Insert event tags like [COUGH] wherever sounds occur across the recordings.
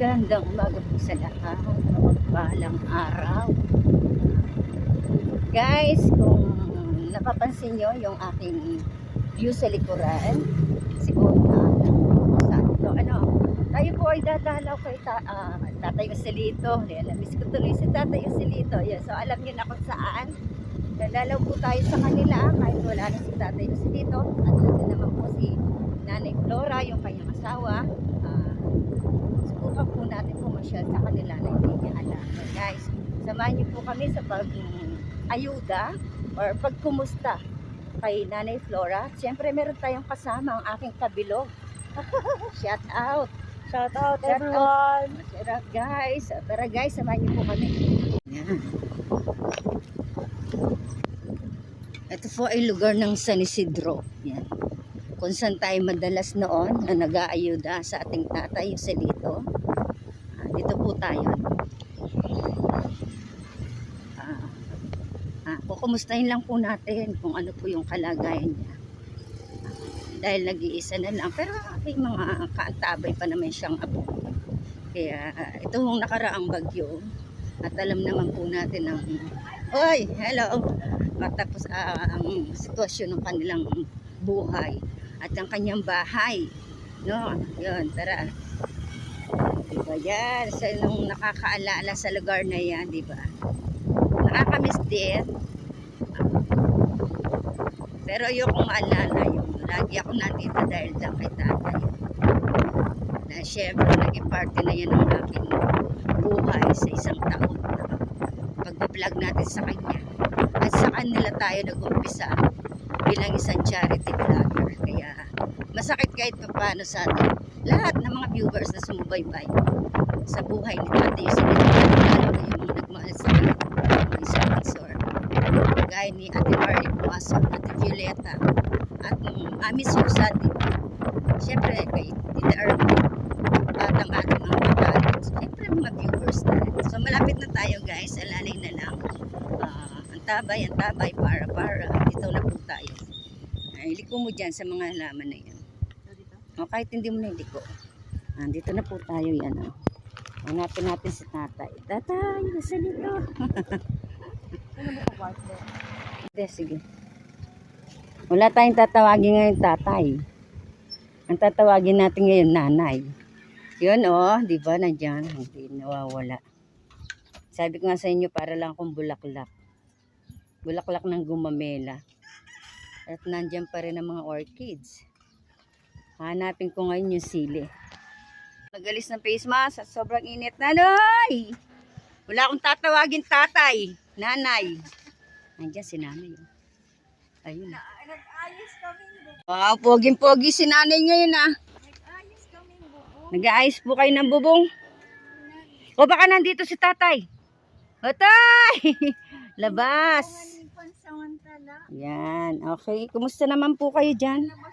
Magandang umaga po sa lahat. Mapagpalang araw. Guys, kung napapansin nyo yung aking view sa likuran, siguro na saan ito, ano, tayo po ay dadalaw kay ta, ah, Tatay Joselito. Yan, namiss ko tuloy si Tatay Joselito. Yan, so alam niyo na kung saan. Dadalaw po tayo sa kanila kahit wala na si Tatay Joselito. At natin naman po si Nanay Flora, yung kanyang asawa. Subukan po natin pumasyal sa kanila na hindi niya alam. So guys, samahan niyo po kami sa pag-ayuda or pagkumusta kay Nanay Flora. Siyempre meron tayong kasama ang aking kabilo. [LAUGHS] Shout out! Shout out Shout everyone! Shout out guys! Tara guys, samahan niyo po kami. Yan. Ito po ay lugar ng San Isidro. Yan. Kung saan tayo madalas noon na nag-aayuda sa ating tatay Joselito. Ah, dito po tayo. Ah, ah, kukumustahin lang po natin kung ano po yung kalagayan niya. Ah, dahil nag-iisa na lang. Pero may mga kaantabay pa naman siyang apo. Kaya ah, ito yung nakaraang bagyo. At alam naman po natin ang Oy, hello. Matapos ah, ang sitwasyon ng kanilang buhay at ang kanyang bahay. No, yun, tara. Diba yan? Sa nung nakakaalala sa lugar na yan, diba? Nakakamiss din. Pero ayokong maalala yung lagi ako nandito dahil lang kay tatay. Na syempre, naging parte na yan ng aking buhay sa isang taon. Pagbablog natin sa kanya. At sa kanila tayo nag-umpisa bilang isang charity vlogger. Kaya masakit kahit pa paano sa atin. Lahat ng mga viewers na sumubaybay sa buhay ni Tatay Yusin. Lalo na yung mga nagmahal sa kanya. Mga sponsor. Gaya ni Ate Marley Puaso, Ate Violeta, at um, Ami Susan. Siyempre, kay Tita Erwin, at ang ating mga kapatid. Siyempre, mga viewers natin. So, malapit na tayo guys. Alalay na lang. Ah, ang tabay, ang tabay, para, para. Dito na po tayo. Ay, liko mo dyan sa mga halaman na yan. O, kahit hindi mo na liko. Ah, dito na po tayo yan. Oh. Hanapin natin si tatay. Tatay, nasa dito. Ano Hindi, sige. Wala tayong tatawagin ngayon tatay. Ang tatawagin natin ngayon nanay. Yun oh, di ba nandiyan? Hindi nawawala. Sabi ko nga sa inyo para lang akong bulaklak. Bulaklak ng gumamela. At nandiyan pa rin ang mga orchids. Hanapin ko ngayon yung sili. Nagalis ng face mask at sobrang init. Nanay! Wala akong tatawagin tatay. Nanay. Nandiyan si nanay. oh. Ayun. Nag-ayos kami. Wow, poging-pogi si nanay ngayon ah. Nag-ayos kami bubo. Nag-aayos po kayo ng bubong. O baka nandito si tatay. Tatay! [LAUGHS] Labas. Yan, okay. Kumusta naman po kayo dyan? Kagabi.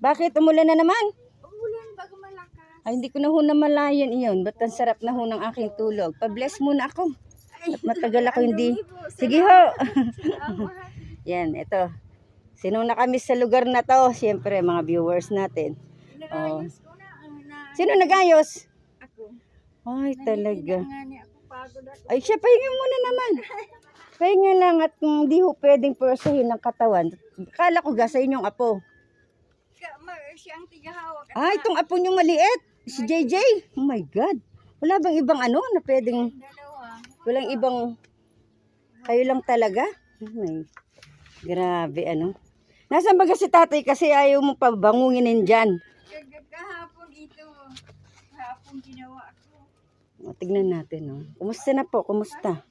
Bakit umulan na naman? Umulan bago malakas. Ay, hindi ko na ho namalayan iyon. Ba't ang sarap na ho ng aking tulog? Pa-bless muna ako. At matagal ako hindi. Sige ho. [LAUGHS] Yan, ito. Sinong na kami sa lugar na to? Siyempre, mga viewers natin. Na. Sino nag-ayos? Ako. Ay, talaga. Ay, siya, pahinga muna naman. Pahinga lang at kung di ho pwedeng pursuhin ng katawan. Kala ko ga sa inyong apo. Siyang tigahawak. Ah, itong apo niyong maliit. Si JJ. Oh my God. Wala bang ibang ano na pwedeng, Dalawa. walang ibang, kayo lang talaga? Oh my, grabe ano. Nasaan ba si tatay kasi ayaw mo pa bangunginin dyan? Kahapon ito. Kahapon ginawa ko. O, tignan natin, no? Kumusta na po? Kumusta?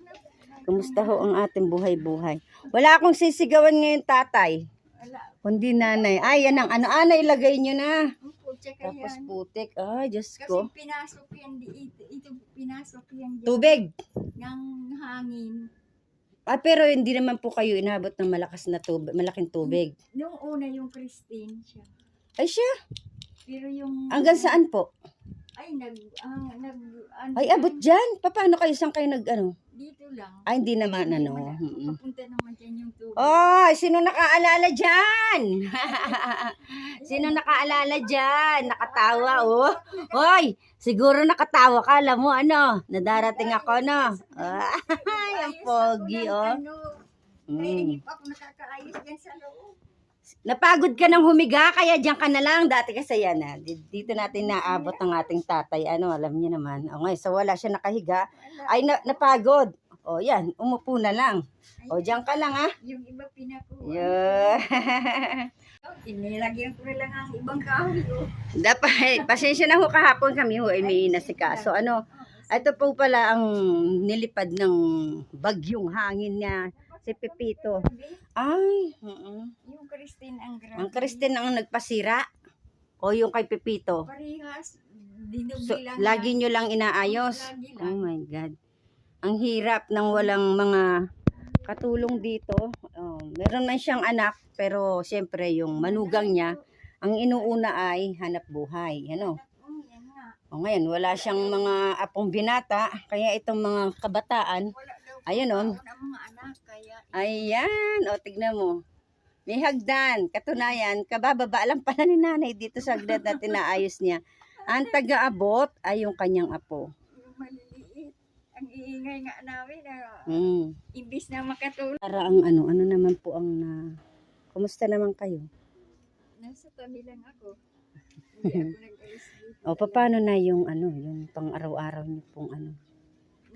Kumusta ho ang ating buhay-buhay? Wala akong sisigawan ngayon, tatay. Kundi nanay. Ay, yan ang ano. Ah, nailagay nyo na. Ang putya ka Tapos yan. putik. Ay, Diyos Kasi ko. pinasok yan, di- ito, ito pinasok yan dyan Tubig. ng hangin. Ah, pero hindi naman po kayo inabot ng malakas na tubig, malaking tubig. Noong una yung Christine siya. Ay, siya. Pero yung... Hanggang saan po? Ay, nag, ang, nag, ano, Ay, abot dyan. Pa- Paano kayo? Saan kayo nag, ano? Dito lang. Ay, hindi naman, Hindi ano. mm-mm. Papunta naman dyan yung tubig. Oh, sino nakaalala dyan? [LAUGHS] sino nakaalala dyan? Nakatawa, oh. Hoy, siguro nakatawa ka. Alam mo, ano, nadarating ako, no? Ay, [LAUGHS] ang pogi, oh. Ano, kaya Mm. hindi pa ako nakakaayos dyan sa loob. Napagod ka ng humiga, kaya diyan ka na lang. Dati kasi yan, ah. Di- Dito natin naabot ang ating tatay. Ano, alam niyo naman. O ngayon, so wala siya nakahiga. Ay, na, napagod. O yan, umupo na lang. O, diyan ka lang, ah. Yung iba pinakuha. Yeah. [LAUGHS] Inilagyan ko lang ang ibang kahoy. Oh. Dapat, pasensya na ho kahapon kami ho, ay may nasikaso. Ano, ito po pala ang nilipad ng bagyong hangin niya, si Pepito. Ay, mm Yung Christine ang grabe. ang Kristen ang nagpasira. O yung kay Pepito. Parehas. So, lang lagi nyo lang inaayos. Lagi Oh lang. my God. Ang hirap ng walang mga katulong dito. Oh, meron man siyang anak, pero siyempre yung manugang niya, ang inuuna ay hanap buhay. Ano? Oh, yan nga. O ngayon, wala siyang mga apong binata, kaya itong mga kabataan, Wala daw ayun o. Kaya ayan, o tignan mo. May hagdan, katunayan, kabababa lang pala ni nanay dito sa hagdan na tinaayos niya. Ang taga-abot ay yung kanyang apo. yung maliliit. Ang iingay nga namin. Uh, Mm. imbis na makatulong. Para ang ano, ano naman po ang na... Kumusta naman kayo? Nasa tabi lang ako. [LAUGHS] Hindi ako nag-alis dito. O paano na yung ano, yung pang araw-araw niyo pong ano?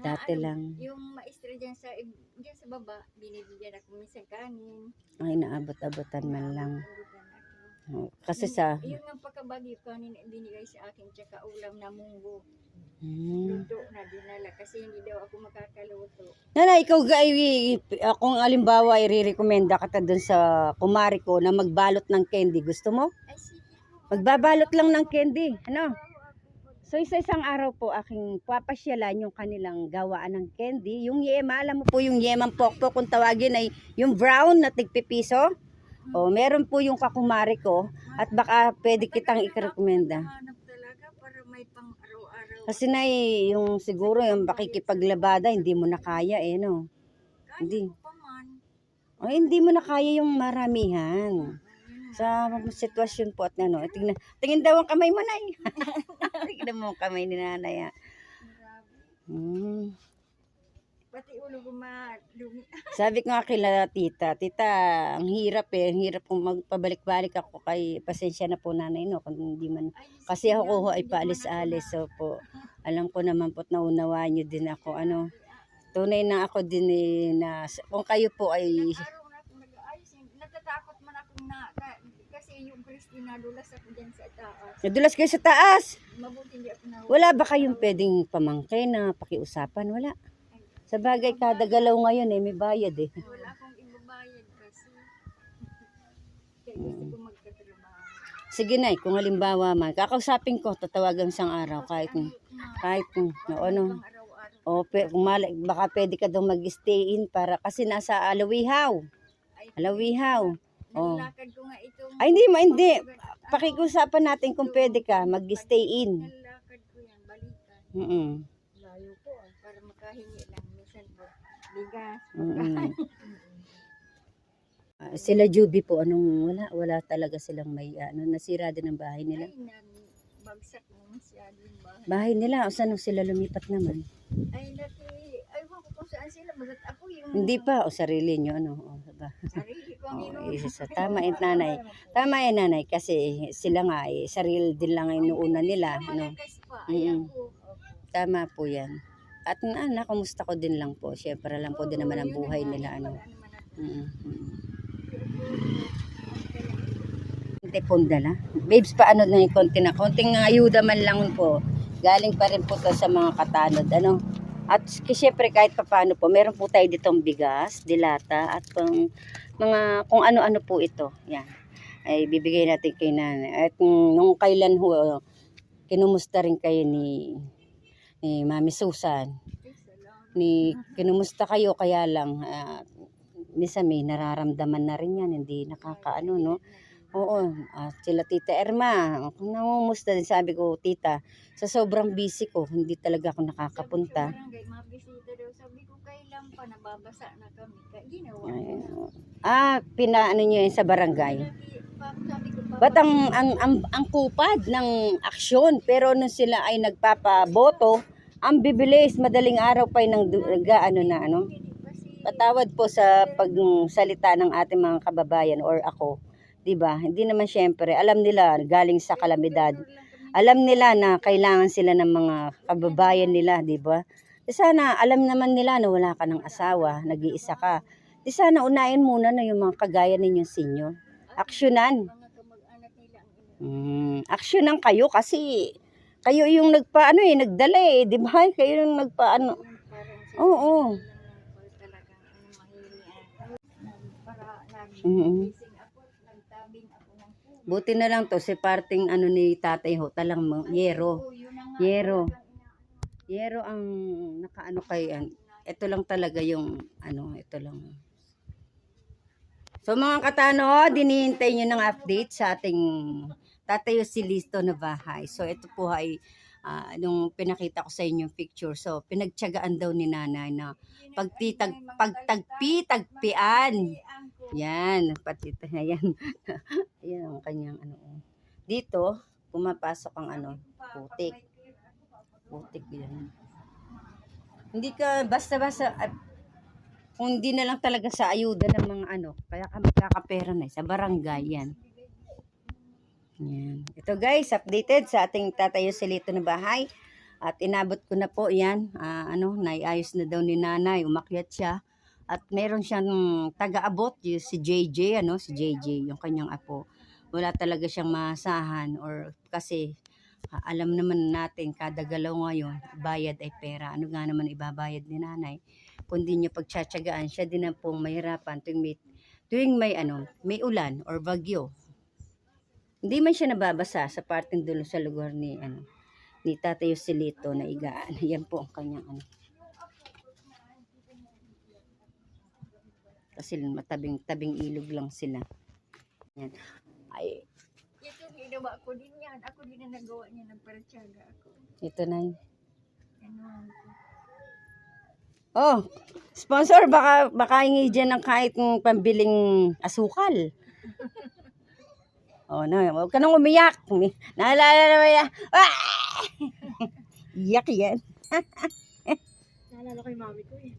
Dati ano, lang. Yung maestra dyan sa, dyan sa baba, binibigyan ako minsan kanin. Ay, naabot-abotan man lang. Naabot-abutan ako. O, kasi Yung- sa... Yung ang pagkabagi kanin binigay sa akin, tsaka ulam na munggo. Hmm. Luto na dinala kasi hindi daw ako makakaluto. Nanay, ikaw i- kung alimbawa i-recommenda ka ta dun sa kumari ko na magbalot ng candy, gusto mo? Ay, sige. Magbabalot lang ng candy, ano? So isa isang araw po aking papasyalan yung kanilang gawaan ng candy. Yung yema, alam mo po yung yemang pokpok kung tawagin ay yung brown na tigpipiso. O meron po yung kakumari ko at baka pwede kitang araw-araw. Kasi na yung siguro yung pakikipaglabada hindi mo na kaya eh no. Hindi. O hindi mo na kaya yung maramihan. Sa sitwasyon po at ano, tingnan, tingin daw ang kamay mo na [LAUGHS] tingnan mo ang kamay ni nanay. ah. Hmm. Pati ulo ko malumi. [LAUGHS] Sabi ko nga kila tita, tita, ang hirap eh, ang hirap kung magpabalik-balik ako kay, pasensya na po nanay no, kung hindi man, kasi ako ho yan, ay paalis-alis, so po, alam ko naman po't naunawaan nyo din ako, ano, tunay na ako din eh, na, kung kayo po ay, Ilang araw na ako nag-aayos. eh. Natatakot man akong na, ka- kasi yung Christina, dulas ako dyan sa taas. nadulas kayo sa taas, Mabuti hindi ako wala ba kayong pwedeng pamangkin na pakiusapan? Wala. Sa bagay, kada galaw ngayon eh, may bayad eh. Wala akong ibabayad kasi. Kaya gusto ko magkatrabaho. Sige na, kung halimbawa man, kakausapin ko, tatawagan isang araw, kahit, kahit, kung, ano, Pang araw-araw. o pe, kung mali, baka pwede ka daw mag-stay in para, kasi nasa Alawihaw. Alawihaw. Oh. Ko nga itong... Ay, hindi mo, hindi. Pakikiusapan natin kung pwede ka mag-stay in. Nalakad ko yan, balikan. Mm-mm. Layo ko ah, para makahingi lang. Minsan po, bigas. [LAUGHS] Mm-mm. Ah, sila Juby po, anong wala, wala talaga silang may, ano, nasira din ang bahay nila. Ay, nan, bagsak na masyado yung bahay. Bahay nila, o saan sila lumipat naman? Ay, dati, ay, ko kung saan sila. Bagat ako yung... Hindi pa, o sarili nyo, ano, o, ba? Sarili Oh, isa, tama yun, nanay. Tama yan, nanay, kasi sila nga, eh, sarili din lang ang inuuna nila, ano. Ay, Mm. Tama po yan. At na, nakumusta ko din lang po. Siyempre lang po din naman ang buhay na nila. Ano. Mm, mm. Hindi pong dala. Babes, paano na yung konti na? Konting ayuda man lang po. Galing pa rin po to sa mga katanod. Ano? At syempre kahit pa paano po, meron po tayo ditong bigas, dilata, at pang mga kung ano-ano po ito. Yan. Ay bibigay natin kay nanay. At nung kailan ho, kinumusta rin kayo ni, ni Mami Susan. Ni, kinumusta kayo kaya lang, ah, minsan may nararamdaman na rin yan, hindi nakakaano, no? Oo, ah, sila Tita Erma. Namumusta din, sabi ko, Tita, sa sobrang busy ko, hindi talaga ako nakakapunta. Sabi ko, mabisita daw. Sabi ko, kailan pa nababasa na kami. Kaya ginawa. Ah, pinaano nyo yun sa barangay. Pa- Sabi ko, Ba't ang, ang, ang, ang kupad ng aksyon, pero nung sila ay nagpapaboto, ang bibilis, madaling araw pa yung nang, ano na, ano, patawad po sa pagsalita ng ating mga kababayan or ako, 'di ba? Hindi naman syempre, alam nila galing sa kalamidad. Alam nila na kailangan sila ng mga kababayan nila, 'di ba? Di sana alam naman nila na wala ka ng asawa, nag-iisa ka. Di sana unahin muna na yung mga kagaya ninyong senior. Aksyonan. Mm, aksyonan kayo kasi kayo yung nagpaano eh, nagdala eh, 'di ba? [LAUGHS] Kayo yung nagpaano. Oo. lang talagang ano, mahili. Para lagi Mm-mm. gising ako, nagtabing ako ng puno. Buti na lang to si parting ano ni Tatay Ho, talang mo- yero. Yero. Yero ang nakaano kay. Ito lang talaga yung ano, ito lang. So mga katano, dinihintay nyo ng update sa ating tatayo si Listo na bahay. So ito po ay ah, nung pinakita ko sa inyo yung picture. So pinagtiyagaan daw ni nanay na pagtitag, pagtagpi-tagpian. Yan, pati yan. [LAUGHS] Yan ang kanyang ano. oh. Dito, pumapasok ang ano, putik. Putik yan. Hindi ka basta-basta at kung hindi na lang talaga sa ayuda ng mga ano, kaya ka magkakapera na sa barangay yan. Yan. Ito guys, updated sa ating tatayo silito na bahay. At inabot ko na po yan. Ah, ano, naiayos na daw ni nanay. Umakyat siya. At meron siyang taga-abot, si JJ, ano, si JJ, yung kanyang apo. Wala talaga siyang masahan or kasi ah, alam naman natin kada galaw ngayon, bayad ay pera. Ano nga naman ibabayad ni nanay? Kundi niya pagtsatsagaan, siya din ang pong mahirapan tuwing may, tuwing may ano, may ulan or bagyo. Hindi man siya nababasa sa parting dulo sa lugar ni ano ni Tatay Yoselito na igaan. [LAUGHS] Yan po ang kanyang ano. Kasi matabing tabing ilog lang sila. Yan. Ay, Ito ginawa ko din yan. Ako din na nagawa niya ng paratsaga ako. ito na yun. Ano. Oh, sponsor, baka, baka hingi dyan ng kahit ng pambiling asukal. [LAUGHS] Oh, na, huwag ka nang umiyak. Naalala naman yan. Ah! [LAUGHS] Iyak yan. [LAUGHS] Naalala ko yung mami ko eh.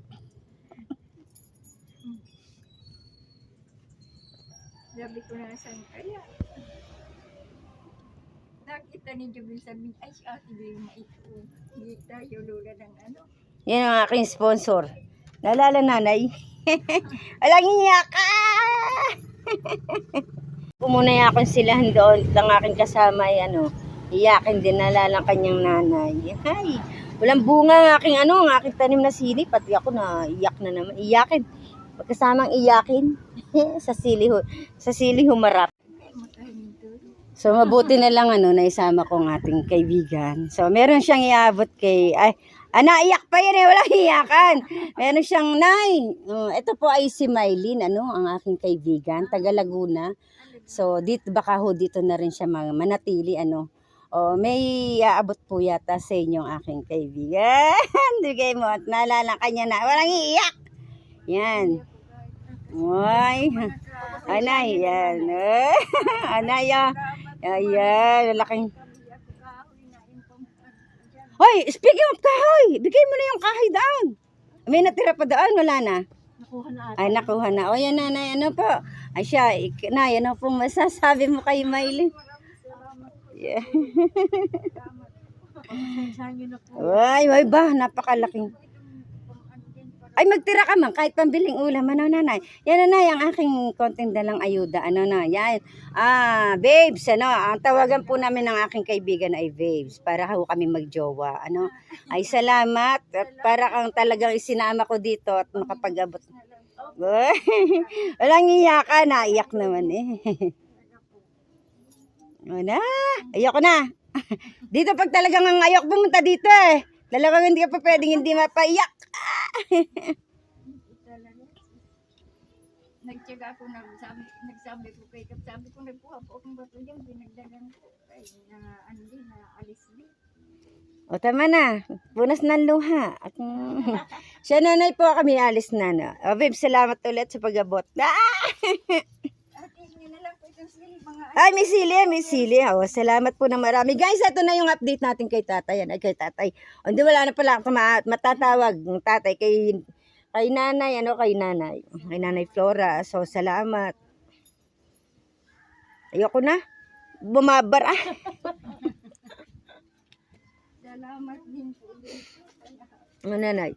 Sabi ko na saan kaya. Nakita ni Jubil sabi, ay si Ate Joy maito. Hindi tayo lula ng ano. Yan ang aking sponsor. Naalala nanay? [LAUGHS] Walang iyak. Ah! [LAUGHS] Pumunay akong silahan doon. Ang aking kasama ay ano, iyakin din naalala ang kanyang nanay. Ay, walang bunga ang aking ano, ang aking tanim na sili. Pati ako na iyak na naman. Iyakin. Pagkasamang iyakin. [LAUGHS] sa sili, sa sili humarap. So mabuti na lang ano naisama ko ang ating kaibigan. So meron siyang iabot kay ay ah, naiyak pa yan eh, walang iyakan. Meron siyang nay. Uh, ito po ay si Mylene, ano, ang aking kaibigan, taga Laguna. So dito baka ho dito na rin siya manatili ano. O may aabot po yata sa inyo ang aking kaibigan. [LAUGHS] Bigay mo at naalala kanya na walang iiyak. Yan. Ay. Anay, yan. [LAUGHS] Anay, ah. Ayan, lalaking. Hoy, speaking of kahoy, bigay mo na yung kahoy doon. May natira pa doon, wala na. Nakuha na Ay, nakuha na. O, yan, nanay, ano po? Ay, siya, ik- na, ano po masasabi mo kay po. Yeah. [LAUGHS] Ay, ay ba, napakalaking. Itong pang ano din para Ay, magtira ka man, kahit pambiling ulam, ano, nanay. Yan, nanay, ang aking konting dalang ayuda, ano na, yan. Ah, babes, ano, ang tawagan po namin ng aking kaibigan ay babes, para ho kami magjowa, ano. Ay, salamat, at para kang talagang isinama ko dito at makapag-abot. Walang iyakan, naiyak naman eh. Wala, ayoko na. Dito pag talagang ang ayok pumunta dito eh. Dalawang hindi ka pa pwedeng hindi mapaiyak. nagtyaga ako, nagsabi, nagsabi ko kay Kap, sabi ko, nagkuha po akong bato dyan, pinagdagan ko. Kay na, ano din, na alis din. O tama na. Punas ng luha. At, [LAUGHS] siya nanay po kami alis na. No? O babe, salamat ulit sa pag-abot. Ah! [LAUGHS] At hindi na lang po itong sili, mga Ay, may sili, may sili. O, salamat po na marami. Guys, ito na yung update natin kay tatay. Yan, ay kay tatay. Hindi wala na pala ako ma- matatawag ng tatay kay, kay nanay. Ano kay nanay? Kay nanay Flora. So, salamat. Ayoko na. Bumabar ah. [LAUGHS] salamat din po Ano, nanay?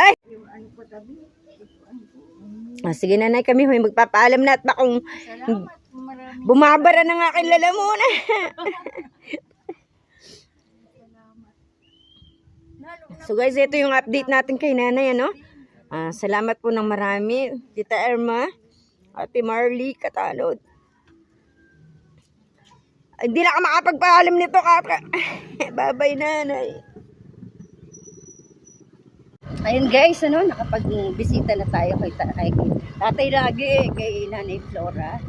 Ay! O, sige nanay kami. Huy, magpapaalam na at bakong bumabara ng aking lalamunan. Salamat. Lalo na So guys, ito yung update natin kay nanay, ano? Ah, salamat po ng marami. Tita Irma, Ate Marley, Katalod. Hindi na ka makapagpaalam nito, kaka. [LAUGHS] Babay, nanay. Ayun guys, ano, nakapag-bisita na tayo kay, kay tatay lagi, kay Nanay Flora.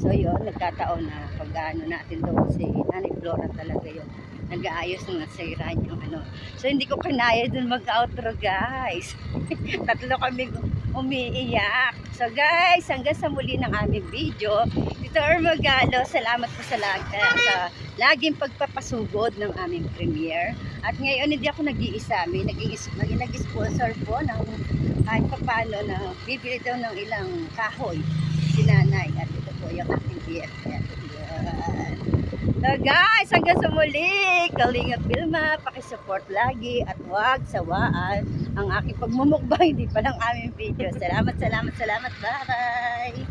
So yun, nagkataon na pag ano natin doon si Nanay Flora talaga yun. Nag-aayos ng nasira yung ano. So hindi ko kinaya dun mag-outro guys. [LAUGHS] Tatlo kami umiiyak. So guys, hanggang sa muli ng aming video. Dito Ermagalo, salamat po sa, lag sa laging pagpapasugod ng aming premiere. At ngayon hindi ako nag-iisa. May nag-sponsor po ng kahit pa paano na bibili daw ng ilang kahoy si nanay. At ito po yung ating BFF. Yan. So guys, hanggang sa muli, Kalinga Pilma, pakisupport lagi at huwag sawaan ang aking pagmumukbang, hindi pa lang aming video. Salamat, salamat, salamat. Bye!